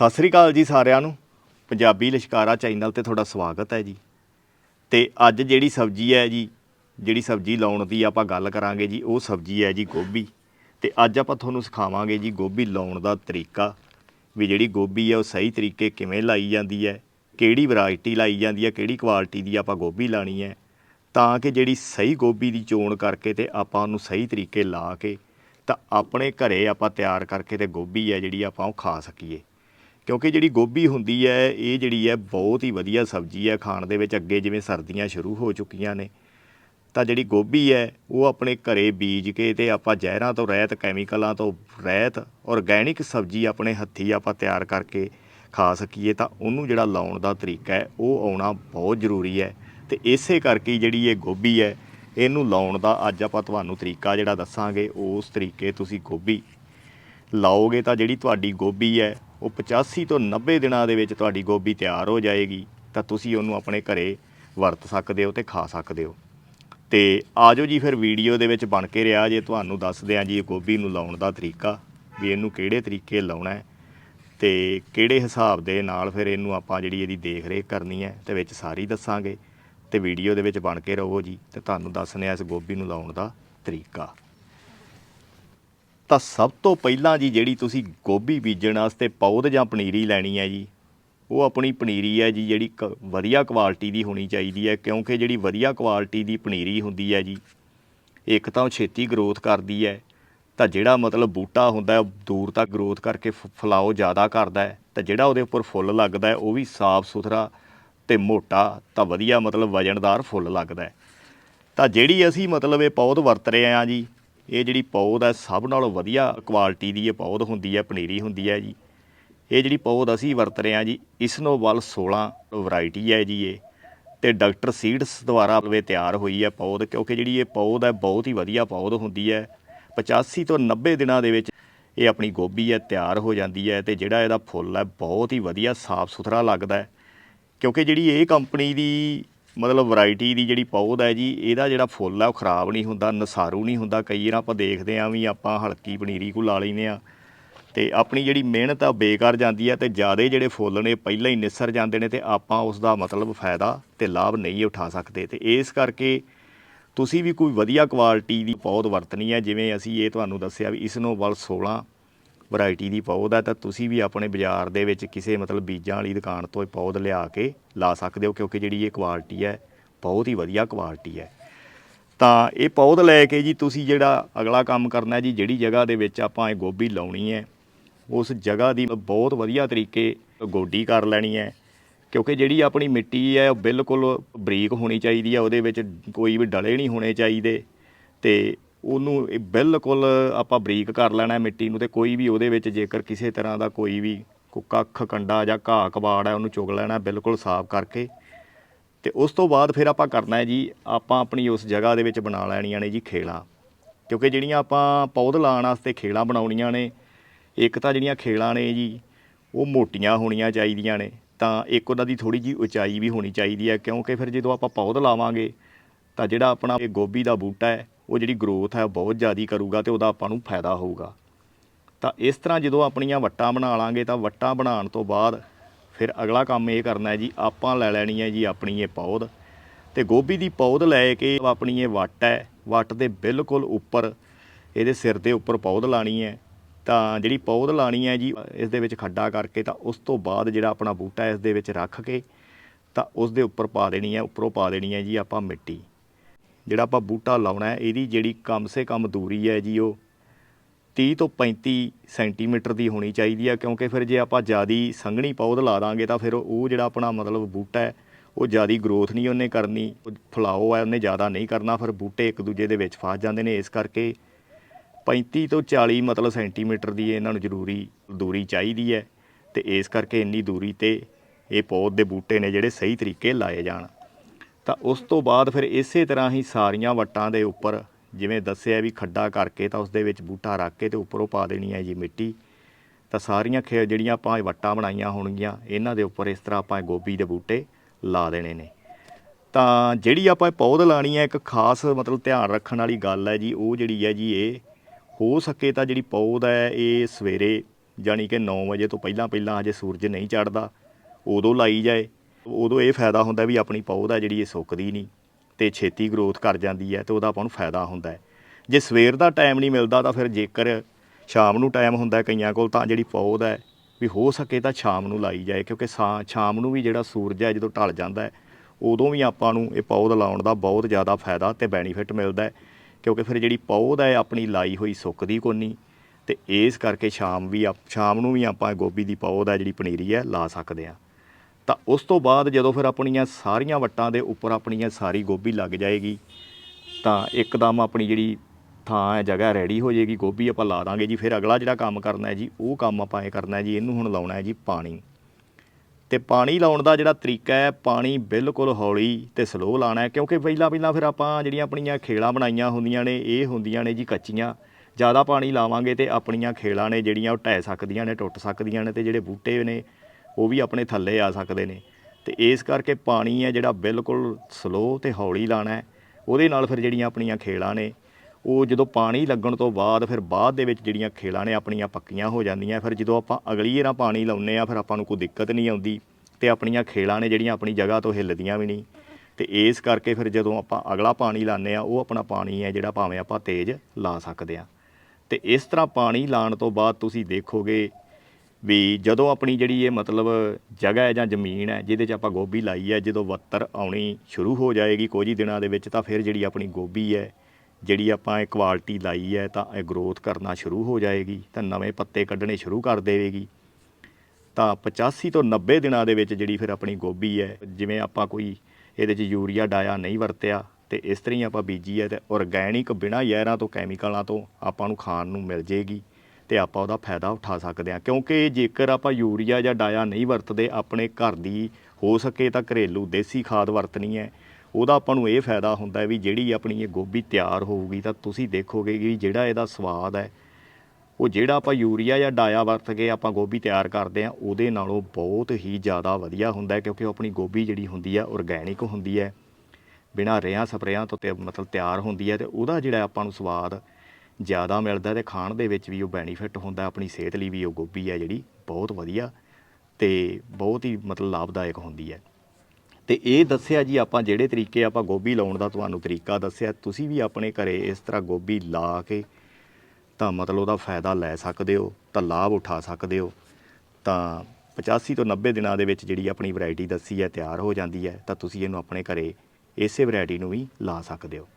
ਸਤਿ ਸ੍ਰੀ ਅਕਾਲ ਜੀ ਸਾਰਿਆਂ ਨੂੰ। ਪੰਜਾਬੀ ਲਿਸ਼ਕਾਰਾ ਚੈਨਲ ਤੇ ਤੁਹਾਡਾ ਸਵਾਗਤ ਹੈ ਜੀ। ਤੇ ਅੱਜ ਜਿਹੜੀ ਸਬਜ਼ੀ ਹੈ ਜੀ, ਜਿਹੜੀ ਸਬਜ਼ੀ ਲਾਉਣ ਦੀ ਆਪਾਂ ਗੱਲ ਕਰਾਂਗੇ ਜੀ, ਉਹ ਸਬਜ਼ੀ ਹੈ ਜੀ ਗੋਭੀ। ਤੇ ਅੱਜ ਆਪਾਂ ਤੁਹਾਨੂੰ ਸਿਖਾਵਾਂਗੇ ਜੀ ਗੋਭੀ ਲਾਉਣ ਦਾ ਤਰੀਕਾ, ਵੀ ਜਿਹੜੀ ਗੋਭੀ ਹੈ ਉਹ ਸਹੀ ਤਰੀਕੇ ਕਿਵੇਂ ਲਾਈ ਜਾਂਦੀ ਹੈ, ਕਿਹੜੀ ਵੈਰਾਈਟੀ ਲਾਈ ਜਾਂਦੀ ਹੈ, ਕਿਹੜੀ ਕੁਆਲਿਟੀ ਦੀ ਆਪਾਂ ਗੋਭੀ ਲਾਣੀ ਹੈ। ਤਾਂ ਕਿ ਜਿਹੜੀ ਸਹੀ ਗੋਭੀ ਦੀ ਚੋਣ ਕਰਕੇ ਤੇ ਆਪਾਂ ਉਹਨੂੰ ਸਹੀ ਤਰੀਕੇ ਲਾ ਕੇ, ਤਾਂ ਆਪਣੇ ਘਰੇ ਆਪਾਂ ਤਿਆਰ ਕਰਕੇ ਤੇ ਗੋਭੀ ਹੈ ਜਿਹੜੀ ਆਪਾਂ ਉਹ ਖਾ ਸਕੀਏ। ਕਿਉਂਕਿ ਜਿਹੜੀ ਗੋਭੀ ਹੁੰਦੀ ਹੈ, ਇਹ ਜਿਹੜੀ ਹੈ ਬਹੁਤ ਹੀ ਵਧੀਆ ਸਬਜ਼ੀ ਹੈ। ਖਾਣ ਦੇ ਵਿੱਚ ਅੱਗੇ ਜਿਵੇਂ ਸਰਦੀਆਂ ਸ਼ੁਰੂ ਹੋ ਚੁੱਕੀਆਂ ਨੇ, ਤਾਂ ਜਿਹੜੀ ਗੋਭੀ ਹੈ, ਉਹ ਆਪਣੇ ਘਰੇ ਬੀਜ ਕੇ ਤੇ ਆਪਾਂ ਜ਼ਹਿਰਾਂ ਤੋਂ ਰਹਿਤ, ਕੈਮੀਕਲਾਂ ਤੋਂ ਰਹਿਤ ਆਰਗੈਨਿਕ ਸਬਜ਼ੀ ਆਪਣੇ ਹੱਥੀ ਆਪਾਂ ਤਿਆਰ ਕਰਕੇ ਖਾ ਸਕੀਏ, ਤਾਂ ਉਹਨੂੰ ਜਿਹੜਾ ਲਾਉਣ ਦਾ ਤਰੀਕਾ ਹੈ, ਉਹ ਆਉਣਾ ਬਹੁਤ ਜ਼ਰੂਰੀ ਹੈ। ਤੇ ਇਸੇ ਕਰਕੇ ਜਿਹੜੀ ਇਹ ਗੋਭੀ ਹੈ, ਇਹਨੂੰ ਲਾਉਣ ਦਾ ਅੱਜ ਆਪਾਂ ਤੁਹਾਨੂੰ ਤਰੀਕਾ ਜਿਹੜਾ ਦੱਸਾਂਗੇ, ਉਸ ਤਰੀਕੇ ਤੁਸੀਂ ਗੋਭੀ ਲਾਓਗੇ ਤਾਂ ਜਿਹੜੀ ਤੁਹਾਡੀ ਗੋਭੀ ਹੈ ਉਹ 85 ਤੋਂ 90 ਦਿਨਾਂ ਦੇ ਵਿੱਚ ਤੁਹਾਡੀ ਗੋਭੀ ਤਿਆਰ ਹੋ ਜਾਏਗੀ, ਤਾਂ ਤੁਸੀਂ ਉਹਨੂੰ ਆਪਣੇ ਘਰੇ ਵਰਤ ਸਕਦੇ ਹੋ ਤੇ ਖਾ ਸਕਦੇ ਹੋ। ਤੇ ਆਜੋ ਜੀ ਫਿਰ ਵੀਡੀਓ ਦੇ ਵਿੱਚ ਬਣ ਕੇ ਰਿਹਾ ਜੇ ਤੁਹਾਨੂੰ ਦੱਸਦੇ ਹਾਂ ਜੀ ਇਹ ਗੋਭੀ ਨੂੰ ਲਾਉਣ ਦਾ ਤਰੀਕਾ, ਵੀ ਇਹਨੂੰ ਕਿਹੜੇ ਤਰੀਕੇ ਲਾਉਣਾ ਹੈ ਤੇ ਕਿਹੜੇ ਹਿਸਾਬ ਦੇ ਨਾਲ ਫਿਰ ਇਹਨੂੰ ਆਪਾਂ ਜਿਹੜੀ ਇਹਦੀ ਦੇਖ ਰੇਖ ਕਰਨੀ ਹੈ ਤੇ ਵਿੱਚ ਸਾਰੀ ਦੱਸਾਂਗੇ। ਤੇ ਵੀਡੀਓ ਦੇ ਵਿੱਚ ਬਣ ਕੇ ਰਹੋ ਜੀ ਤੇ ਤੁਹਾਨੂੰ ਦੱਸਨੇ ਆ ਇਸ ਗੋਭੀ ਨੂੰ ਲਾਉਣ ਦਾ ਤਰੀਕਾ। ਤਾਂ ਸਭ ਤੋਂ ਪਹਿਲਾਂ ਜੀ ਜਿਹੜੀ ਤੁਸੀਂ ਗੋਭੀ ਬੀਜਣ ਵਾਸਤੇ ਪੌਦ ਜਾਂ ਪਨੀਰੀ ਲੈਣੀ ਹੈ ਜੀ, ਉਹ ਆਪਣੀ ਪਨੀਰੀ ਹੈ ਜੀ, ਜਿਹੜੀ ਕ- ਵਧੀਆ ਕੁਆਲਿਟੀ ਦੀ ਹੋਣੀ ਚਾਹੀਦੀ ਹੈ, ਕਿਉਂਕਿ ਜਿਹੜੀ ਵਧੀਆ ਕੁਆਲਿਟੀ ਦੀ ਪਨੀਰੀ ਹੁੰਦੀ ਹੈ ਜੀ, ਇੱਕ ਤਾਂ ਉਹ ਛੇਤੀ ਗਰੋਥ ਕਰਦੀ ਹੈ, ਤਾਂ ਜਿਹੜਾ ਮਤਲਬ ਬੂਟਾ ਹੁੰਦਾ ਦੂਰ ਤੱਕ ਗਰੋਥ ਕਰਕੇ ਫਲਾਓ ਜ਼ਿਆਦਾ ਕਰਦਾ ਹੈ, ਤਾਂ ਜਿਹੜਾ ਉਹਦੇ ਉੱਪਰ ਫੁੱਲ ਲੱਗਦਾ ਹੈ, ਉਹ ਵੀ ਸਾਫ਼ ਸੁਥਰਾ ਤੇ ਮੋਟਾ, ਤਾਂ ਵਧੀਆ ਮਤਲਬ ਵਜਨਦਾਰ ਫੁੱਲ ਲੱਗਦਾ ਹੈ। ਤਾਂ ਜਿਹੜੀ ਅਸੀਂ ਮਤਲਬ ਇਹ ਪੌਦ ਵਰਤ ਰਹੇ ਆ ਜੀ ਇਹ ਜਿਹੜੀ ਪੌਦ ਹੈ ਸਭ ਨਾਲੋਂ ਵਧੀਆ ਕੁਆਲਿਟੀ ਦੀ ਇਹ ਪੌਦ ਹੁੰਦੀ ਹੈ ਪਨੀਰੀ ਹੁੰਦੀ ਹੈ ਜੀ। ਇਹ ਜਿਹੜੀ ਪੌਦ ਅਸੀਂ ਵਰਤ ਰਹੇ ਹਾਂ ਜੀ ਇਸਨੋਵਲ 16 ਵੈਰਾਈਟੀ ਹੈ ਜੀ ਇਹ। ਤੇ ਡਾਕਟਰ ਸੀਡਸ ਦੁਆਰਾ ਵੇ ਤਿਆਰ ਹੋਈ ਹੈ ਪੌਦ ਕਿਉਂਕਿ ਜਿਹੜੀ ਇਹ ਪੌਦ ਹੈ ਬਹੁਤ ਹੀ ਵਧੀਆ ਪੌਦ ਹੁੰਦੀ ਹੈ 85 ਤੋਂ 90 ਦਿਨਾਂ ਦੇ ਵਿੱਚ ਇਹ ਆਪਣੀ ਗੋਭੀ ਹੈ ਤਿਆਰ ਹੋ ਜਾਂਦੀ ਹੈ ਤੇ ਜਿਹੜਾ ਇਹਦਾ ਫੁੱਲ ਹੈ ਬਹੁਤ ਹੀ ਵਧੀਆ ਸਾਫ਼ ਸੁਥਰਾ ਲੱਗਦਾ। ਹੈ ਕਿਉਂਕਿ ਜਿਹੜੀ ਇਹ ਕੰਪਨੀ ਦੀ ਮਤਲਬ ਵੈਰਾਈਟੀ ਦੀ ਜਿਹੜੀ ਪੌਦ ਹੈ ਜੀ, ਇਹਦਾ ਜਿਹੜਾ ਫੁੱਲ ਹੈ ਉਹ ਖਰਾਬ ਨਹੀਂ ਹੁੰਦਾ, ਨਸਾਰੂ ਨਹੀਂ ਹੁੰਦਾ। ਕਈ ਵਾਰ ਆਪਾਂ ਦੇਖਦੇ ਆਂ ਵੀ ਆਪਾਂ ਹਲਕੀ ਪਨੀਰੀ ਕੋ ਲਾ ਲੈਨੇ ਆ ਤੇ ਆਪਣੀ ਜਿਹੜੀ ਮਿਹਨਤ ਆ ਬੇਕਾਰ ਜਾਂਦੀ ਹੈ ਤੇ ਜਿਆਦੇ ਜਿਹੜੇ ਫੁੱਲ ਨੇ, ਪਹਿਲਾਂ ਹੀ ਨਿਸਰ ਜਾਂਦੇ ਨੇ ਤੇ ਆਪਾਂ ਉਸ ਦਾ ਮਤਲਬ ਫਾਇਦਾ ਤੇ ਲਾਭ ਨਹੀਂ ਉਠਾ ਸਕਦੇ ਤੇ ਇਸ ਕਰਕੇ ਤੁਸੀਂ ਵੀ ਕੋਈ ਵਧੀਆ ਕੁਆਲਿਟੀ ਦੀ ਪੌਦ ਵਰਤਣੀ ਹੈ, ਜਿਵੇਂ ਅਸੀਂ ਇਹ ਤੁਹਾਨੂੰ ਦੱਸਿਆ ਵੀ ਇਸਨੋਂ ਵੱਲ 16 ਵੈਰਾਈਟੀ ਦੀ ਪੌਦ ਹੈ ਤਾਂ ਤੁਸੀਂ ਵੀ ਆਪਣੇ ਬਾਜ਼ਾਰ ਦੇ ਵਿੱਚ ਕਿਸੇ ਮਤਲਬ ਬੀਜਾਂ ਵਾਲੀ ਦੁਕਾਨ ਤੋਂ ਇਹ ਪੌਦ ਲਿਆ ਕੇ ਲਾ ਸਕਦੇ ਹੋ, ਕਿਉਂਕਿ ਜਿਹੜੀ ਇਹ ਕੁਆਲਿਟੀ ਹੈ, ਬਹੁਤ ਹੀ ਵਧੀਆ ਕੁਆਲਿਟੀ ਹੈ। ਤਾਂ ਇਹ ਪੌਦ ਲੈ ਕੇ ਜੀ ਤੁਸੀਂ ਜਿਹੜਾ ਅਗਲਾ ਕੰਮ ਕਰਨਾ ਹੈ ਜੀ, ਜਿਹੜੀ ਜਗ੍ਹਾ ਦੇ ਵਿੱਚ ਆਪਾਂ ਇਹ ਗੋਭੀ ਲਾਉਣੀ ਹੈ, ਉਸ ਜਗ੍ਹਾ ਦੀ ਬਹੁਤ ਵਧੀਆ ਤਰੀਕੇ ਗੋਡੀ ਕਰ ਲੈਣੀ ਹੈ, ਕਿਉਂਕਿ ਜਿਹੜੀ ਆਪਣੀ ਮਿੱਟੀ ਹੈ, ਉਹ ਬਿਲਕੁਲ ਬਰੀਕ ਹੋਣੀ ਚਾਹੀਦੀ ਹੈ, ਉਹਦੇ ਵਿੱਚ ਕੋਈ ਵੀ ਡਲੇ ਨਹੀਂ ਹੋਣੇ ਚਾਹੀਦੇ, ਤੇ ਉਹਨੂੰ ਇਹ ਬਿਲਕੁਲ ਆਪਾਂ ਬਰੀਕ ਕਰ ਲੈਣਾ ਮਿੱਟੀ ਨੂੰ ਤੇ ਕੋਈ ਵੀ ਉਹਦੇ ਵਿੱਚ ਜੇਕਰ ਕਿਸੇ ਤਰ੍ਹਾਂ ਦਾ ਕੋਈ ਵੀ ਕੋ ਕੱਖ, ਕੰਡਾ ਜਾਂ ਘਾਹ, ਕਬਾੜ ਹੈ, ਉਹਨੂੰ ਚੁਗ ਲੈਣਾ ਬਿਲਕੁਲ ਸਾਫ਼ ਕਰਕੇ। ਤੇ ਉਸ ਤੋਂ ਬਾਅਦ ਫਿਰ ਆਪਾਂ ਕਰਨਾ ਹੈ ਜੀ, ਆਪਾਂ ਆਪਣੀ ਉਸ ਜਗ੍ਹਾ ਦੇ ਵਿੱਚ ਬਣਾ ਲੈਣੀਆਂ ਨੇ ਜੀ ਖੇਲਾਂ। ਕਿਉਂਕਿ ਜਿਹੜੀਆਂ ਆਪਾਂ ਪੌਦ ਲਾਉਣ ਵਾਸਤੇ ਖੇਲਾਂ ਬਣਾਉਣੀਆਂ ਨੇ, ਇੱਕ ਤਾਂ ਜਿਹੜੀਆਂ ਖੇਲਾਂ ਨੇ ਜੀ, ਉਹ ਮੋਟੀਆਂ ਹੋਣੀਆਂ ਚਾਹੀਦੀਆਂ ਨੇ, ਤਾਂ ਇੱਕ ਉਹਨਾਂ ਦੀ ਥੋੜੀ ਜੀ ਉਚਾਈ ਵੀ ਹੋਣੀ ਚਾਹੀਦੀ ਹੈ। ਕਿਉਂਕਿ ਫਿਰ ਜਦੋਂ ਆਪਾਂ ਪੌਦ ਲਾਵਾਂਗੇ, ਤਾਂ ਜਿਹੜਾ ਆਪਣਾ ਇਹ ਗੋਭੀ ਦਾ ਬੂਟਾ ਹੈ ਉਹ ਜਿਹੜੀ ਗਰੋਥ ਹੈ ਉਹ ਬਹੁਤ ਜ਼ਿਆਦਾ ਕਰੂਗਾ ਤੇ ਉਹਦਾ ਆਪਾਂ ਨੂੰ ਫਾਇਦਾ ਹੋਊਗਾ। ਤਾਂ ਇਸ ਤਰ੍ਹਾਂ ਜਦੋਂ ਆਪਣੀਆਂ ਵੱਟਾਂ ਬਣਾ ਲਾਂਗੇ ਤਾਂ ਵੱਟਾਂ ਬਣਾਉਣ ਤੋਂ ਬਾਅਦ ਫਿਰ ਅਗਲਾ ਕੰਮ ਇਹ ਕਰਨਾ ਹੈ ਜੀ, ਆਪਾਂ ਲੈ ਲੈਣੀ ਹੈ ਜੀ ਆਪਣੀ ਇਹ ਪੌਦ ਤੇ ਗੋਭੀ ਦੀ ਪੌਦ ਲੈ ਕੇ ਆਪਣੀ ਇਹ ਵੱਟ ਹੈ, ਵੱਟ ਦੇ ਬਿਲਕੁਲ ਉੱਪਰ ਇਹਦੇ ਸਿਰ ਦੇ ਉੱਪਰ ਪੌਦ ਲਾਣੀ ਹੈ। ਤਾਂ ਜਿਹੜੀ ਪੌਦ ਲਾਣੀ ਹੈ ਜੀ, ਇਸ ਦੇ ਵਿੱਚ ਖੱਡਾ ਕਰਕੇ ਤਾਂ ਉਸ ਤੋਂ ਬਾਅਦ ਜਿਹੜਾ ਆਪਣਾ ਬੂਟਾ ਇਸ ਦੇ ਵਿੱਚ ਰੱਖ ਕੇ ਤਾਂ ਉਸ ਦੇ ਉੱਪਰ ਪਾ ਦੇਣੀ ਹੈ, ਉੱਪਰੋਂ ਪਾ ਦੇਣੀ ਹੈ ਜੀ ਆਪਾਂ ਮਿੱਟੀ। ਜਿਹੜਾ ਆਪਾਂ ਬੂਟਾ ਲਾਉਣਾ ਇਹਦੀ ਜਿਹੜੀ ਕਮ ਸੇ ਕਮ ਦੂਰੀ ਹੈ ਜੀ ਉਹ 30 ਤੋਂ 35 ਸੈਂਟੀਮੀਟਰ ਦੀ ਹੋਣੀ ਚਾਹੀਦੀ ਆ ਕਿਉਂਕਿ ਫਿਰ ਜੇ ਆਪਾਂ ਜਿਆਦੀ ਸੰਘਣੀ ਪੌਦ ਲਾ ਦਾਂਗੇ ਤਾਂ ਫਿਰ ਉਹ ਜਿਹੜਾ ਆਪਣਾ ਮਤਲਬ ਬੂਟਾ ਹੈ, ਉਹ ਜਿਆਦੀ ਗਰੋਥ ਨਹੀਂ ਉਹਨੇ ਕਰਨੀ, ਉਹ ਫਲਾਓ ਹੈ, ਉਹਨੇ ਜ਼ਿਆਦਾ ਨਹੀਂ ਕਰਨਾ, ਫਿਰ ਬੂਟੇ ਇੱਕ ਦੂਜੇ ਦੇ ਵਿੱਚ ਫਸ ਜਾਂਦੇ ਨੇ, ਇਸ ਕਰਕੇ 35 ਤੋਂ 40 ਮਤਲਬ ਸੈਂਟੀਮੀਟਰ ਦੀ ਇਹਨਾਂ ਨੂੰ ਜ਼ਰੂਰੀ ਦੂਰੀ ਚਾਹੀਦੀ ਹੈ ਤੇ ਇਸ ਕਰਕੇ ਇੰਨੀ ਦੂਰੀ ਤੇ ਇਹ ਪੌਦ ਦੇ ਬੂਟੇ ਨੇ ਜਿਹੜੇ ਸਹੀ ਤਰੀਕੇ ਲਾਏ ਜਾਣ। ਤਾਂ ਉਸ ਤੋਂ ਬਾਅਦ ਫਿਰ ਇਸੇ ਤਰ੍ਹਾਂ ਹੀ ਸਾਰੀਆਂ ਵੱਟਾਂ ਦੇ ਉੱਪਰ ਜਿਵੇਂ ਦੱਸਿਆ ਵੀ ਖੱਡਾ ਕਰਕੇ ਤਾਂ ਉਸ ਦੇ ਵਿੱਚ ਬੂਟਾ ਰੱਖ ਕੇ ਤੇ ਉੱਪਰੋਂ ਪਾ ਦੇਣੀ ਹੈ ਜੀ ਮਿੱਟੀ, ਤਾਂ ਸਾਰੀਆਂ ਖੇ, ਜਿਹੜੀਆਂ ਆਪਾਂ ਵੱਟਾਂ ਬਣਾਈਆਂ ਹੋਣਗੀਆਂ, ਇਹਨਾਂ ਦੇ ਉੱਪਰ ਇਸ ਤਰ੍ਹਾਂ ਆਪਾਂ ਗੋਭੀ ਦੇ ਬੂਟੇ ਲਾ ਦੇਣੇ ਨੇ। ਤਾਂ ਜਿਹੜੀ ਆਪਾਂ ਪੌਦ ਲਾਣੀ ਹੈ, ਇੱਕ ਖਾਸ ਮਤਲਬ ਧਿਆਨ ਰੱਖਣ ਵਾਲੀ ਗੱਲ ਹੈ ਜੀ, ਉਹ ਜਿਹੜੀ ਹੈ ਜੀ ਇਹ ਹੋ ਸਕੇ ਤਾਂ ਜਿਹੜੀ ਪੌਦ ਹੈ, ਇਹ ਸਵੇਰੇ ਜਾਣੀ ਕਿ 9 ਵਜੇ ਤੋਂ ਪਹਿਲਾਂ ਪਹਿਲਾਂ ਹਜੇ ਸੂਰਜ ਨਹੀਂ ਚੜਦਾ ਉਦੋਂ ਲਾਈ ਜਾਏ। ਉਦੋਂ ਇਹ ਫਾਇਦਾ ਹੁੰਦਾ ਵੀ ਆਪਣੀ ਪੌਦ ਆ ਜਿਹੜੀ ਇਹ ਸੁੱਕਦੀ ਨਹੀਂ ਤੇ ਛੇਤੀ ਗਰੋਥ ਕਰ ਜਾਂਦੀ ਹੈ ਤੇ ਉਹਦਾ ਆਪਾਂ ਨੂੰ ਫਾਇਦਾ ਹੁੰਦਾ ਹੈ। ਜੇ ਸਵੇਰ ਦਾ ਟਾਈਮ ਨਹੀਂ ਮਿਲਦਾ ਤਾਂ ਫਿਰ ਜੇਕਰ ਸ਼ਾਮ ਨੂੰ ਟਾਈਮ ਹੁੰਦਾ ਕਈਆਂ ਕੋਲ ਤਾਂ ਜਿਹੜੀ ਪੌਦ ਹੈ ਵੀ ਹੋ ਸਕੇ ਤਾਂ ਸ਼ਾਮ ਨੂੰ ਲਾਈ ਜਾਏ ਕਿਉਂਕਿ ਸਾ- ਸ਼ਾਮ ਨੂੰ ਵੀ ਜਿਹੜਾ ਸੂਰਜ ਹੈ ਜਦੋਂ ਢਲ ਜਾਂਦਾ ਹੈ, ਉਦੋਂ ਵੀ ਆਪਾਂ ਨੂੰ ਇਹ ਪੌਦ ਲਾਉਣ ਦਾ ਬਹੁਤ ਜ਼ਿਆਦਾ ਫਾਇਦਾ ਤੇ ਬੈਨੀਫਿਟ ਮਿਲਦਾ ਹੈ ਕਿਉਂਕਿ ਫਿਰ ਜਿਹੜੀ ਪੌਦ ਹੈ ਆਪਣੀ ਲਾਈ ਹੋਈ ਸੁੱਕਦੀ ਕੋਨੀ ਤੇ ਇਸ ਕਰਕੇ ਸ਼ਾਮ ਵੀ ਆਪ- ਸ਼ਾਮ ਨੂੰ ਵੀ ਆਪਾਂ ਗੋਭੀ ਦੀ ਪੌਦ ਹੈ ਜਿਹੜੀ ਪਨੀਰੀ ਹੈ ਲਾ ਸਕਦੇ ਹਾਂ। ਤਾਂ ਉਸ ਤੋਂ ਬਾਅਦ ਜਦੋਂ ਫਿਰ ਆਪਣੀਆਂ ਸਾਰੀਆਂ ਵੱਟਾਂ ਦੇ ਉੱਪਰ ਆਪਣੀਆਂ ਸਾਰੀ ਗੋਭੀ ਲੱਗ ਜਾਏਗੀ, ਤਾਂ ਇੱਕਦਮ ਆਪਣੀ ਜਿਹੜੀ ਥਾਂ ਹੈ, ਜਗ੍ਹਾ ਰੈਡੀ ਹੋ ਜਾਏਗੀ, ਗੋਭੀ ਆਪਾਂ ਲਾ ਦਾਂਗੇ ਜੀ। ਫਿਰ ਅਗਲਾ ਜਿਹੜਾ ਕੰਮ ਕਰਨਾ ਹੈ ਜੀ, ਉਹ ਕੰਮ ਆਪਾਂ ਇਹ ਕਰਨਾ ਹੈ ਜੀ, ਇਹਨੂੰ ਹੁਣ ਲਾਉਣਾ ਹੈ ਜੀ ਪਾਣੀ। ਤੇ ਪਾਣੀ ਲਾਉਣ ਦਾ ਜਿਹੜਾ ਤਰੀਕਾ ਹੈ, ਪਾਣੀ ਬਿਲਕੁਲ ਹੌਲੀ ਤੇ ਸਲੋ ਲਾਣਾ ਹੈ, ਕਿਉਂਕਿ ਪਹਿਲਾਂ ਪਹਿਲਾਂ ਫਿਰ ਆਪਾਂ ਜਿਹੜੀਆਂ ਆਪਣੀਆਂ ਖੇਲਾਂ ਬਣਾਈਆਂ ਹੁੰਦੀਆਂ ਨੇ, ਇਹ ਹੁੰਦੀਆਂ ਨੇ ਜੀ ਕੱਚੀਆਂ। ਜ਼ਿਆਦਾ ਪਾਣੀ ਲਾਵਾਂਗੇ ਤੇ ਆਪਣੀਆਂ ਖੇਲਾਂ ਨੇ ਜਿਹੜੀਆਂ ਉਹ ਢਹਿ ਸਕਦੀਆਂ ਨੇ, ਟੁੱਟ ਸਕਦੀਆਂ ਨੇ ਤੇ ਜਿਹੜੇ ਬੂਟੇ ਨੇ ਉਹ ਵੀ ਆਪਣੇ ਥੱਲੇ ਆ ਸਕਦੇ ਨੇ। ਤੇ ਇਸ ਕਰਕੇ ਪਾਣੀ ਹੈ ਜਿਹੜਾ ਬਿਲਕੁਲ ਸਲੋ ਤੇ ਹੌਲੀ ਲਾਣਾ ਹੈ। ਉਹਦੇ ਨਾਲ ਫਿਰ ਜਿਹੜੀਆਂ ਆਪਣੀਆਂ ਖੇਲਾਂ ਨੇ, ਉਹ ਜਦੋਂ ਪਾਣੀ ਲੱਗਣ ਤੋਂ ਬਾਅਦ ਫਿਰ ਬਾਅਦ ਦੇ ਵਿੱਚ ਜਿਹੜੀਆਂ ਖੇਲਾਂ ਨੇ ਆਪਣੀਆਂ ਪੱਕੀਆਂ ਹੋ ਜਾਂਦੀਆਂ। ਫਿਰ ਜਦੋਂ ਆਪਾਂ ਅਗਲੀ ਵਾਰ ਪਾਣੀ ਲਾਉਨੇ ਆ ਫਿਰ ਆਪਾਂ ਨੂੰ ਕੋਈ ਦਿੱਕਤ ਨਹੀਂ ਆਉਂਦੀ ਤੇ ਆਪਣੀਆਂ ਖੇਲਾਂ ਨੇ ਜਿਹੜੀਆਂ ਆਪਣੀ ਜਗ੍ਹਾ ਤੋਂ ਹਿੱਲਦੀਆਂ ਵੀ ਨਹੀਂ। ਤੇ ਇਸ ਕਰਕੇ ਫਿਰ ਜਦੋਂ ਆਪਾਂ ਅਗਲਾ ਪਾਣੀ ਲਾਉਂਦੇ ਆ ਉਹ ਆਪਣਾ ਪਾਣੀ ਹੈ ਜਿਹੜਾ ਭਾਵੇਂ ਆਪਾਂ ਤੇਜ਼ ਲਾ ਸਕਦੇ ਆ ਤੇ ਇਸ ਤਰ੍ਹਾਂ ਪਾਣੀ ਲਾਉਣ ਤੋਂ ਬਾਅਦ ਤੁਸੀਂ ਦੇਖੋਗੇ ਵੀ ਜਦੋਂ ਆਪਣੀ ਜਿਹੜੀ ਇਹ ਮਤਲਬ ਜਗ੍ਹਾ ਹੈ ਜਾਂ ਜ਼ਮੀਨ ਹੈ, ਜਿਹਦੇ 'ਚ ਆਪਾਂ ਗੋਭੀ ਲਾਈ ਹੈ, ਜਦੋਂ ਵੱਤਰ ਆਉਣੀ ਸ਼ੁਰੂ ਹੋ ਜਾਏਗੀ ਕੁਝ ਹੀ ਦਿਨਾਂ ਦੇ ਵਿੱਚ, ਤਾਂ ਫਿਰ ਜਿਹੜੀ ਆਪਣੀ ਗੋਭੀ ਹੈ, ਜਿਹੜੀ ਆਪਾਂ ਇਹ ਕੁਆਲਿਟੀ ਲਾਈ ਹੈ, ਤਾਂ ਇਹ ਗਰੋਥ ਕਰਨਾ ਸ਼ੁਰੂ ਹੋ ਜਾਏਗੀ, ਤਾਂ ਨਵੇਂ ਪੱਤੇ ਕੱਢਣੇ ਸ਼ੁਰੂ ਕਰ ਦੇਵੇਗੀ। ਤਾਂ 85 ਤੋਂ 90 ਦਿਨਾਂ ਦੇ ਵਿੱਚ ਜਿਹੜੀ ਫਿਰ ਆਪਣੀ ਗੋਭੀ ਹੈ, ਜਿਵੇਂ ਆਪਾਂ ਕੋਈ ਇਹਦੇ 'ਚ ਯੂਰੀਆ ਡਾਇਆ ਨਹੀਂ ਵਰਤਿਆ, ਤੇ ਇਸ ਤਰ੍ਹਾਂ ਹੀ ਆਪਾਂ ਬੀਜੀ ਹੈ, ਤੇ ਆਰਗੈਨਿਕ ਬਿਨਾਂ ਜ਼ਹਿਰਾਂ ਤੋਂ ਕੈਮੀਕਲਾਂ ਤੋਂ ਆਪਾਂ ਨੂੰ ਖਾਣ ਨੂੰ ਮਿਲ ਜੇਗੀ। ਤੇ ਆਪਾਂ ਉਹਦਾ ਫਾਇਦਾ ਉਠਾ ਸਕਦੇ ਹਾਂ। ਕਿਉਂਕਿ ਜੇਕਰ ਆਪਾਂ ਯੂਰੀਆ ਜਾਂ ਡਾਇਆ ਨਹੀਂ ਵਰਤਦੇ, ਆਪਣੇ ਘਰ ਦੀ ਹੋ ਸਕੇ ਤਾਂ ਘਰੇਲੂ ਦੇਸੀ ਖਾਦ ਵਰਤਣੀ ਹੈ। ਉਹਦਾ ਆਪਾਂ ਨੂੰ ਇਹ ਫਾਇਦਾ ਹੁੰਦਾ ਵੀ ਜਿਹੜੀ ਆਪਣੀ ਇਹ ਗੋਭੀ ਤਿਆਰ ਹੋਊਗੀ ਤਾਂ ਤੁਸੀਂ ਦੇਖੋਗੇ ਕਿ ਜਿਹੜਾ ਇਹਦਾ ਸਵਾਦ ਹੈ, ਉਹ ਜਿਹੜਾ ਆਪਾਂ ਯੂਰੀਆ ਜਾਂ ਡਾਇਆ ਵਰਤ ਕੇ ਆਪਾਂ ਗੋਭੀ ਤਿਆਰ ਕਰਦੇ ਆ ਉਹਦੇ ਨਾਲੋਂ ਬਹੁਤ ਹੀ ਜ਼ਿਆਦਾ ਵਧੀਆ ਹੁੰਦਾ ਹੈ, ਕਿਉਂਕਿ ਉਹ ਆਪਣੀ ਗੋਭੀ ਜਿਹੜੀ ਹੁੰਦੀ ਹੈ ਆਰਗੈਨਿਕ ਹੁੰਦੀ ਹੈ। ਬਿਨਾਂ ਰੇਹਾਂ ਸਪਰੇਆਂ ਤੋਂ ਤੇ ਮਤਲਬ ਤਿਆਰ ਹੁੰਦੀ ਹੈ ਤੇ ਉਹਦਾ ਜਿਹੜਾ ਆਪਾਂ ਨੂੰ ਸਵਾਦ ਜ਼ਿਆਦਾ ਮਿਲਦਾ ਤੇ ਖਾਣ ਦੇ ਵਿੱਚ ਵੀ ਉਹ ਬੈਨੀਫਿਟ ਹੁੰਦਾ, ਆਪਣੀ ਸਿਹਤ ਲਈ ਵੀ ਉਹ ਗੋਭੀ ਹੈ ਜਿਹੜੀ, ਬਹੁਤ ਵਧੀਆ ਤੇ ਬਹੁਤ ਹੀ ਮਤਲਬ ਲਾਭਦਾਇਕ ਹੁੰਦੀ ਹੈ। ਤੇ ਇਹ ਦੱਸਿਆ ਜੀ ਆਪਾਂ ਜਿਹੜੇ ਤਰੀਕੇ ਆਪਾਂ ਗੋਭੀ ਲਾਉਣ ਦਾ ਤੁਹਾਨੂੰ ਤਰੀਕਾ ਦੱਸਿਆ, ਤੁਸੀਂ ਵੀ ਆਪਣੇ ਘਰੇ ਇਸ ਤਰ੍ਹਾਂ ਗੋਭੀ ਲਾ ਕੇ ਤਾਂ ਮਤਲਬ ਉਹਦਾ ਫਾਇਦਾ ਲੈ ਸਕਦੇ ਹੋ, ਤਾਂ ਲਾਭ ਉਠਾ ਸਕਦੇ ਹੋ। ਤਾਂ 85 ਤੋਂ 90 ਦਿਨਾਂ ਦੇ ਵਿੱਚ ਜਿਹੜੀ ਆਪਣੀ ਵੈਰਾਈਟੀ ਦੱਸੀ ਹੈ, ਤਿਆਰ ਹੋ ਜਾਂਦੀ ਹੈ, ਤਾਂ ਤੁਸੀਂ ਇਹਨੂੰ ਆਪਣੇ ਘਰੇ ਇਸੇ ਵੈਰਾਈਟੀ ਨੂੰ ਵੀ ਲਾ ਸਕਦੇ ਹੋ।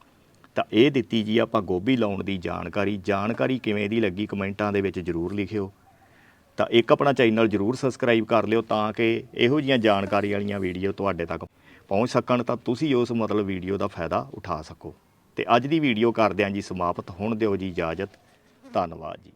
ਤਾਂ ਇਹ ਦਿੱਤੀ ਜੀ ਆਪਾਂ ਗੋਭੀ ਲਾਉਣ ਦੀ ਜਾਣਕਾਰੀ। ਜਾਣਕਾਰੀ ਕਿਵੇਂ ਦੀ ਲੱਗੀ ਕਮੈਂਟਾਂ ਦੇ ਵਿੱਚ ਜਰੂਰ ਲਿਖਿਓ। ਤਾਂ ਇੱਕ ਆਪਣਾ ਚੈਨਲ ਜਰੂਰ ਸਬਸਕ੍ਰਾਈਬ ਕਰ ਲਿਓ ਤਾਂ ਕਿ ਇਹੋ ਜੀਆਂ ਜਾਣਕਾਰੀ ਵਾਲੀਆਂ ਵੀਡੀਓ ਤੁਹਾਡੇ ਤੱਕ ਪਹੁੰਚ ਸਕਣ ਤਾਂ ਤੁਸੀਂ ਉਸ ਮਤਲਬ ਵੀਡੀਓ ਦਾ ਫਾਇਦਾ ਉਠਾ ਸਕੋ। ਤੇ ਅੱਜ ਦੀ ਵੀਡੀਓ ਕਰਦੇ ਹਾਂ ਜੀ ਸਮਾਪਤ। ਹੁਣ ਦਿਓ ਜੀ ਇਜਾਜ਼ਤ। ਧੰਨਵਾਦ ਜੀ।